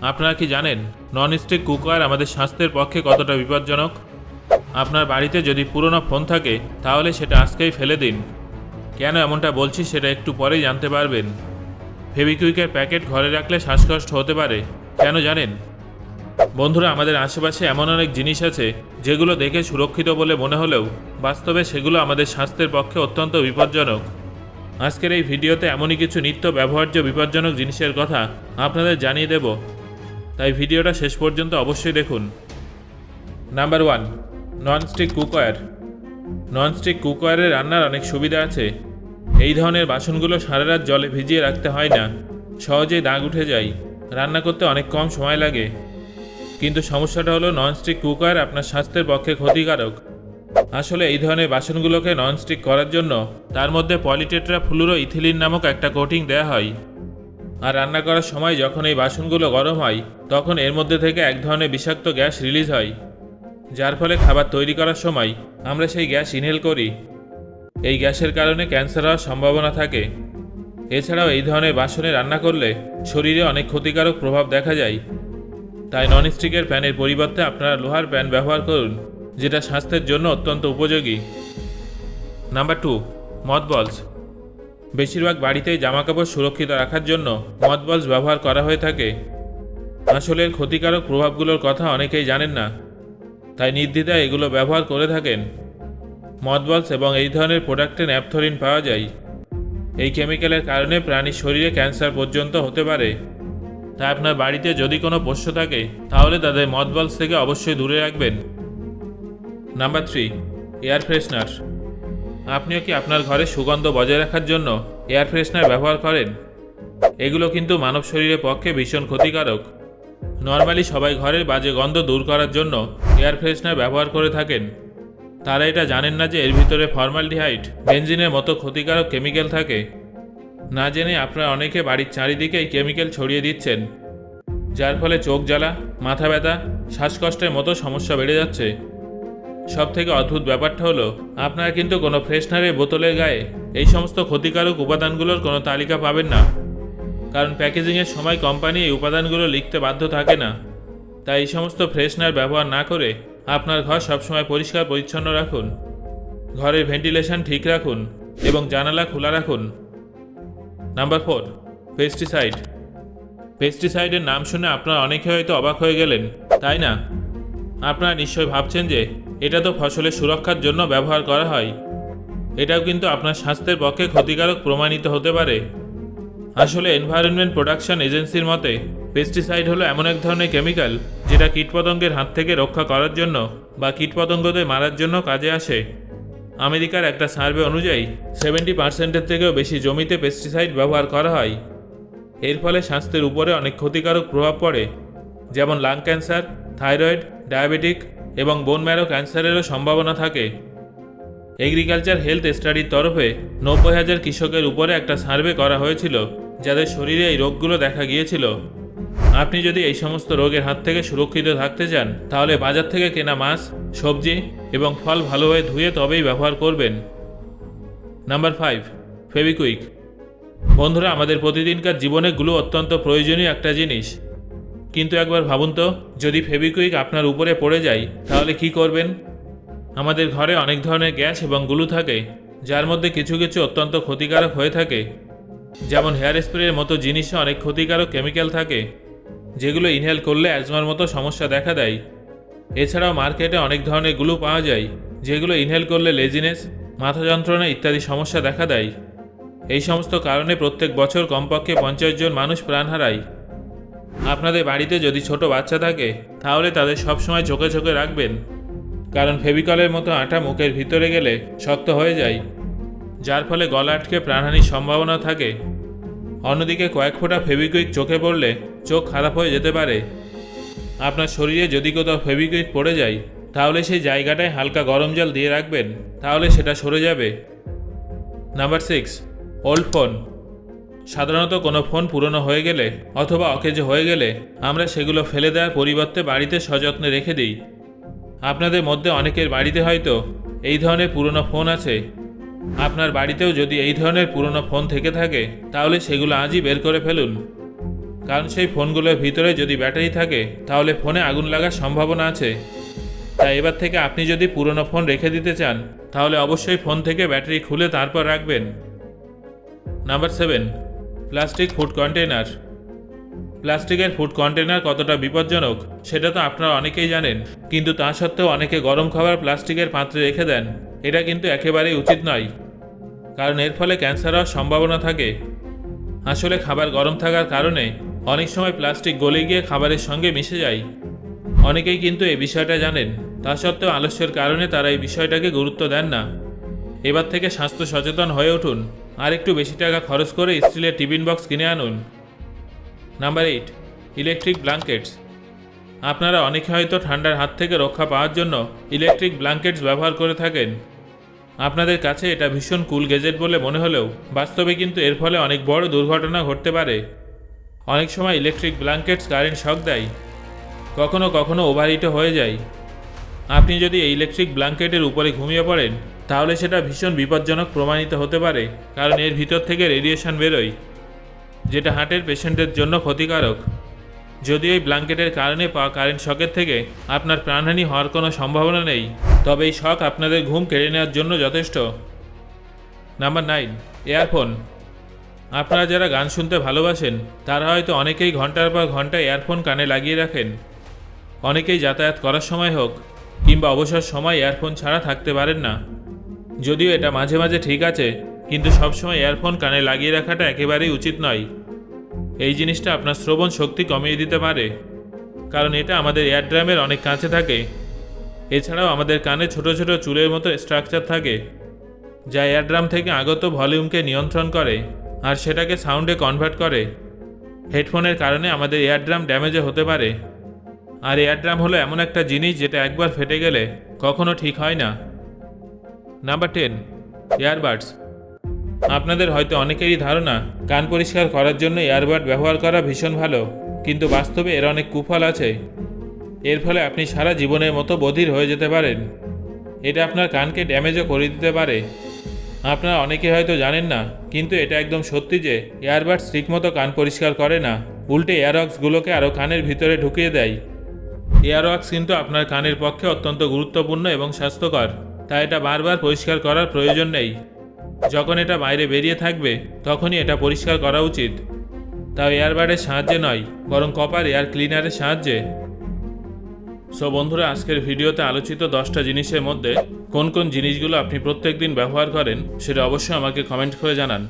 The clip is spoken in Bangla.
আপনারা কি জানেন ননস্টিক কুকার আমাদের স্বাস্থ্যের পক্ষে কতটা বিপজ্জনক? আপনার বাড়িতে যদি পুরনো ফোন থাকে, তাহলে সেটা আজকেই ফেলে দিন। কেন এমনটা বলছি সেটা একটু পরেই জানতে পারবেন। ফেবিকুইকের প্যাকেট ঘরে রাখলে শ্বাসকষ্ট হতে পারে, কেন জানেন? বন্ধুরা, আমাদের আশেপাশে এমন অনেক জিনিস আছে, যেগুলো দেখে সুরক্ষিত বলে মনে হলেও বাস্তবে সেগুলো আমাদের স্বাস্থ্যের পক্ষে অত্যন্ত বিপজ্জনক। আজকের এই ভিডিওতে এমনই কিছু নিত্য ব্যবহার্য বিপজ্জনক জিনিসের কথা আপনাদের জানিয়ে দেব। তাই ভিডিওটা শেষ পর্যন্ত অবশ্যই দেখুন। Number one nonstick cookware nonstick কুকওয়্যারে রান্নার অনেক সুবিধা আছে। এই ধরনের বাসনগুলো সারা রাত জলে ভিজিয়ে রাখতে হয় না। সহজেই দাগ উঠে যায়। রান্না করতে অনেক কম সময় লাগে। কিন্তু সমস্যাটা হলো ননস্টিক কুকার আপনার স্বাস্থ্যের পক্ষে ক্ষতিকারক। আসলে এই ধরনের বাসনগুলোকে ননস্টিক করার জন্য তার মধ্যে পলিটেট্রা ফ্লুরো ইথিলিন নামক একটা কোটিং দেওয়া হয়। আর রান্না করার সময় যখন এই বাসনগুলো গরম হয়, তখন এর মধ্যে থেকে এক ধরনের বিষাক্ত গ্যাস রিলিজ হয়। যার ফলে খাবার তৈরি করার সময় আমরা সেই গ্যাস ইনহেল করি। এই গ্যাসের কারণে ক্যান্সার হওয়ার সম্ভাবনা থাকে। এছাড়াও এই ধরনের বাসনে রান্না করলে শরীরে অনেক ক্ষতিকারক প্রভাব দেখা যায়। তাই ননস্টিকের প্যানের পরিবর্তে আপনারা লোহার প্যান ব্যবহার করুন, যেটা স্বাস্থ্যের জন্য অত্যন্ত উপযোগী। নাম্বার টু মদবলস বেশিরভাগ বাড়িতেই জামাকাপড় সুরক্ষিত রাখার জন্য মদবলস ব্যবহার করা হয়ে থাকে। আসলের ক্ষতিকারক প্রভাবগুলোর কথা অনেকেই জানেন না। তাই নির্দ্বিধায় এগুলো ব্যবহার করে থাকেন। মদবলস এবং এই ধরনের প্রোডাক্টে ন্যাপথলিন পাওয়া যায়। এই কেমিক্যালের কারণে প্রাণীর শরীরে ক্যান্সার পর্যন্ত হতে পারে। তাই আপনার বাড়িতে যদি কোনো পোষ্য থাকে, তাহলে তাদের মদবলস থেকে অবশ্যই দূরে রাখবেন। Number three, air freshener. আপনিও কি আপনার ঘরে সুগন্ধ বজায় রাখার জন্য এয়ার ফ্রেশনার ব্যবহার করেন? এগুলো কিন্তু মানব শরীরের পক্ষে ভীষণ ক্ষতিকারক। নর্মালি সবাই ঘরের বাজে গন্ধ দূর করার জন্য এয়ার ফ্রেশনার ব্যবহার করে থাকেন। তারা এটা জানেন না যে এর ভিতরে ফর্মালডিহাইড বেনজিনের মতো ক্ষতিকারক কেমিক্যাল থাকে। না জেনে আপনারা অনেকে বাড়ির চারিদিকে এই কেমিক্যাল ছড়িয়ে দিচ্ছেন। যার ফলে চোখ জ্বালা, মাথা ব্যথা, শ্বাসকষ্টের মতো সমস্যা বেড়ে যাচ্ছে। সব থেকে অদ্ভুত ব্যাপারটা হলো, আপনারা কিন্তু কোনো ফ্রেশনারের বোতলের গায়ে এই সমস্ত ক্ষতিকারক উপাদানগুলোর কোনো তালিকা পাবেন না। কারণ প্যাকেজিংয়ের সময় কোম্পানি এই উপাদানগুলো লিখতে বাধ্য থাকে না। তাই এই সমস্ত ফ্রেশনার ব্যবহার না করে আপনার ঘর সবসময় পরিষ্কার পরিচ্ছন্ন রাখুন। ঘরের ভেন্টিলেশন ঠিক রাখুন এবং জানালা খোলা রাখুন। নাম্বার ফোর পেস্টিসাইড পেস্টিসাইডের নাম শুনে আপনারা অনেকে হয়তো অবাক হয়ে গেলেন, তাই না? আপনারা নিশ্চয়ই ভাবছেন যে এটা তো ফসলের সুরক্ষার জন্য ব্যবহার করা হয়। এটাও কিন্তু আপনার স্বাস্থ্যের পক্ষে ক্ষতিকারক প্রমাণিত হতে পারে। আসলে এনভায়রনমেন্ট প্রোডাকশন এজেন্সির মতে পেস্টিসাইড হলো এমন এক ধরনের কেমিক্যাল যেটা কীটপতঙ্গের হাত থেকে রক্ষা করার জন্য বা কীটপতঙ্গদের মারার জন্য কাজে আসে। আমেরিকার একটা সার্ভে অনুযায়ী সেভেন্টি পার্সেন্টের থেকেও বেশি জমিতে পেস্টিসাইড ব্যবহার করা হয়। এর ফলে স্বাস্থ্যের উপরে অনেক ক্ষতিকারক প্রভাব পড়ে, যেমন লাং ক্যান্সার থাইরয়েড ডায়াবেটিক এবং বোন ম্যারো ক্যান্সারেরও সম্ভাবনা থাকে। এগ্রিকালচার হেলথ স্টাডির তরফে নব্বই হাজার কৃষকের উপরে একটা সার্ভে করা হয়েছিল, যাদের শরীরে এই রোগগুলো দেখা গিয়েছিল। আপনি যদি এই সমস্ত রোগের হাত থেকে সুরক্ষিত থাকতে চান, তাহলে বাজার থেকে কেনা মাছ, সবজি এবং ফল ভালোভাবে ধুয়ে তবেই ব্যবহার করবেন। নাম্বার ফাইভ ফেবিকুইক বন্ধুরা, আমাদের প্রতিদিনকার জীবনে গ্লু অত্যন্ত প্রয়োজনীয় একটা জিনিস। কিন্তু একবার ভাবুন তো, যদি ফেবিকুইক আপনার উপরে পড়ে যায়, তাহলে কি করবেন? আমাদের ঘরে অনেক ধরনের গ্যাস এবং গ্লু থাকে, যার মধ্যে কিছু কিছু অত্যন্ত ক্ষতিকারক হয়ে থাকে। যেমন হেয়ার স্প্রের মতো জিনিসে অনেক ক্ষতিকারক কেমিক্যাল থাকে, যেগুলো ইনহেল করলে অ্যাজমার মতো সমস্যা দেখা দেয়। এছাড়াও মার্কেটে অনেক ধরনের গ্লু পাওয়া যায়, যেগুলো ইনহেল করলে লেজিনেস মাথা যন্ত্রণা ইত্যাদি সমস্যা দেখা দেয়। এই সমস্ত কারণে প্রত্যেক বছর কমপক্ষে পঞ্চাশ জন মানুষ প্রাণ হারায়। আপনাদের বাড়িতে যদি ছোট বাচ্চা থাকে, তাহলে তাদের সবসময় চোখে চোখে রাখবেন। কারণ ফেভিকলের মতো আটা মুখের ভিতরে গেলে শক্ত হয়ে যায়। যার ফলে গলা আটকে প্রাণহানির সম্ভাবনা থাকে। অন্যদিকে কয়েক ফোঁটা ফেভিকুইক চোখে পড়লে চোখ খারাপ হয়ে যেতে পারে। আপনার শরীরে যদি কোথাও ফেভিকুইক পড়ে যায়, তাহলে সেই জায়গাটায় হালকা গরম জল দিয়ে রাখবেন, তাহলে সেটা সরে যাবে। Number six, old phone. সাধারণত কোনো ফোন পুরনো হয়ে গেলে অথবা অকেজো হয়ে গেলে আমরা সেগুলো ফেলে দেওয়ার পরিবর্তে বাড়িতে সযত্নে রেখে দিই। আপনাদের মধ্যে অনেকের বাড়িতে হয়তো এই ধরনের পুরনো ফোন আছে। আপনার বাড়িতেও যদি এই ধরনের পুরনো ফোন থেকে থাকে, তাহলে সেগুলো আজই বের করে ফেলুন। কারণ সেই ফোনগুলোর ভিতরে যদি ব্যাটারি থাকে, তাহলে ফোনে আগুন লাগার সম্ভাবনা আছে। তাই এবার থেকে আপনি যদি পুরনো ফোন রেখে দিতে চান, তাহলে অবশ্যই ফোন থেকে ব্যাটারি খুলে তারপর রাখবেন। Number seven plastic food container প্লাস্টিকের ফুড কন্টেনার কতটা বিপজ্জনক, সেটা তো আপনারা অনেকেই জানেন, কিন্তু তা সত্ত্বেও অনেকে গরম খাবার প্লাস্টিকের পাত্রে রেখে দেন, এটা কিন্তু একেবারেই উচিত নয়। কারণ এর ফলে ক্যান্সার হওয়ার সম্ভাবনা থাকে। আসলে খাবার গরম থাকার কারণে অনেক সময় প্লাস্টিক গলে গিয়ে খাবারের সঙ্গে মিশে যায়। অনেকেই কিন্তু এই বিষয়টা জানেন, তা সত্ত্বেও আলস্যের কারণে তারা এই বিষয়টাকে গুরুত্ব দেন না। এবার থেকে স্বাস্থ্য সচেতন হয়ে উঠুন। আর একটু বেশি টাকা খরচ করে স্টিলের টিফিন বক্স কিনে আনুন। Number eight, electric blankets. আপনারা অনেকে হয়তো ঠান্ডার হাত থেকে রক্ষা পাওয়ার জন্য ইলেকট্রিক ব্ল্যাঙ্কেটস ব্যবহার করে থাকেন। আপনাদের কাছে এটা ভীষণ কুল গেজেট বলে মনে হলেও বাস্তবে কিন্তু এর ফলে অনেক বড় দুর্ঘটনা ঘটতে পারে। অনেক সময় ইলেকট্রিক ব্ল্যাঙ্কেটস কারেন্ট শক দেয়। কখনো কখনো ওভারহিটও হয়ে যায়। আপনি যদি এই ইলেকট্রিক ব্ল্যাঙ্কেটের উপরে ঘুমিয়ে পড়েন তাহলে সেটা ভীষণ বিপজ্জনক প্রমাণিত হতে পারে, কারণ এর ভিতর থেকে রেডিয়েশন বেরোয়, যেটা হার্টের পেশেন্টের জন্য ক্ষতিকারক। যদি এই ব্ল্যাঙ্কেটের কারণে পাওয়া কারেন্ট শকের থেকে আপনার প্রাণহানি হওয়ার কোনো সম্ভাবনা নেই, তবে এই শখ আপনাদের ঘুম কেড়ে নেওয়ার জন্য যথেষ্ট। Number nine, earphone. আপনারা যারা গান শুনতে ভালোবাসেন, তারা হয়তো অনেকেই ঘণ্টার পর ঘণ্টা এয়ারফোন কানে লাগিয়ে রাখেন। অনেকেই যাতায়াত করার সময় হোক, কিংবা অবসর সময় এয়ারফোন ছাড়া থাকতে পারেন না। যদিও এটা মাঝে মাঝে ঠিক আছে, কিন্তু সবসময় ইয়ারফোন কানে লাগিয়ে রাখাটা একেবারেই উচিত নয়। এই জিনিসটা আপনার শ্রবণ শক্তি কমিয়ে দিতে পারে, কারণ এটা আমাদের এয়ারড্রামের অনেক কাছে থাকে। এছাড়াও আমাদের কানে ছোট ছোট চুলের মতো স্ট্রাকচার থাকে, যা এয়ারড্রাম থেকে আগত ভলিউমকে নিয়ন্ত্রণ করে আর সেটাকে সাউন্ডে কনভার্ট করে। হেডফোনের কারণে আমাদের এয়ারড্রাম ড্যামেজও হতে পারে। আর এয়ারড্রাম হলো এমন একটা জিনিস যেটা একবার ফেটে গেলে কখনো ঠিক হয় না। নাম্বার টেন ইয়ারবাডস আপনাদের হয়তো অনেকেরই ধারণা, কান পরিষ্কার করার জন্য ইয়ারবাড ব্যবহার করা ভীষণ ভালো, কিন্তু বাস্তবে এর অনেক কুফল আছে। এর ফলে আপনি সারা জীবনের মতো বধির হয়ে যেতে পারেন। এটা আপনার কানকে ড্যামেজও করে দিতে পারে। আপনারা অনেকে হয়তো জানেন না, কিন্তু এটা একদম সত্যি যে এয়ারবাডস ঠিকমতো কান পরিষ্কার করে না, উল্টে এয়ারওয়াক্সগুলোকে আরও কানের ভিতরে ঢুকিয়ে দেয়। এয়ারওয়াক্স কিন্তু আপনার কানের পক্ষে অত্যন্ত গুরুত্বপূর্ণ এবং স্বাস্থ্যকর। তাই এটা বারবার পরিষ্কার করার প্রয়োজন নেই। যখন এটা বাইরে বেরিয়ে থাকবে, তখনই এটা পরিষ্কার করা উচিত। তাও এয়ারবাডের সাহায্যে নয়, বরং কপার এয়ার ক্লিনারের সাহায্যে। সো বন্ধুরা, আজকের ভিডিওতে আলোচিত দশটা জিনিসের মধ্যে কোন কোন জিনিসগুলো আপনি প্রত্যেক দিন ব্যবহার করেন, সেটা অবশ্যই আমাকে কমেন্ট করে জানান।